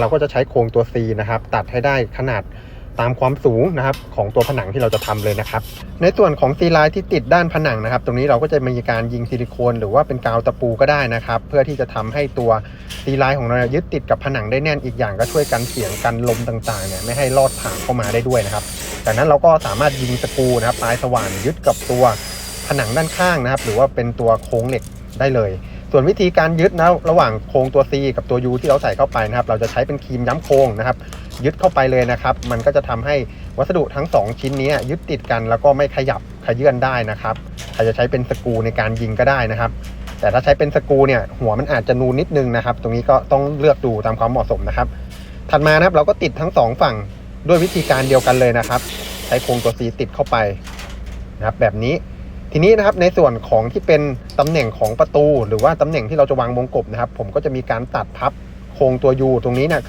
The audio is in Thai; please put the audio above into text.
เราก็จะใช้โครงตัว C นะครับ ตัดให้ได้ขนาดตามความสูงนะครับของตัวผนังที่เราจะทำเลยนะครับ ในส่วนของซีไลน์ที่ติดด้านผนังนะครับ ตรงนี้เราก็จะมีการยิงซิลิโคนหรือว่าเป็นกาวตะปูก็ได้นะครับ เพื่อที่จะทำให้ตัวซีไลน์ของเรายึดติดกับผนังได้แน่นอีกอย่างก็ช่วยกันเสียงกันลมต่างๆเนี่ยไม่ให้ลอดผ่านเข้ามาได้ด้วยนะครับจากนั้นเราก็สามารถยิงสกรูนะครับปลายสว่านยึดกับตัวผนังด้านข้างนะครับ หรือว่าเป็นตัวโค้งเหล็กได้เลย ส่วนวิธีการยึดนะระหว่างโครงตัว C กับตัว U ที่เราใส่เข้าไปนะครับ เราจะใช้เป็นครีมย้ำโครงนะครับ ยึดเข้าไปเลยนะครับ มันก็จะทำให้วัสดุทั้ง 2 ชิ้นนี้ยึดติดกันแล้วก็ไม่ขยับขยื่นได้นะครับใครจะใช้เป็นสกูในการยิงก็ได้นะครับ แต่ถ้าใช้เป็นสกูเนี่ยหัวมันอาจจะนูนนิดนึงนะครับ ตรงนี้ก็ต้องเลือกดูตามความเหมาะสมนะครับ ถัดมานะครับเราก็ติดทั้งสองฝั่งด้วยวิธีการเดียวกันเลยนะครับ ใช้โครงตัว C ติดเข้าไปนะครับแบบนี้ ทีนี้นะครับในส่วนของที่เป็นตำแหน่งของประตู หรือว่าตำแหน่งที่เราจะวางวงกบนะครับ ผมก็จะมีการตัดพับโครงตัว U ตรงนี้นะขึ้น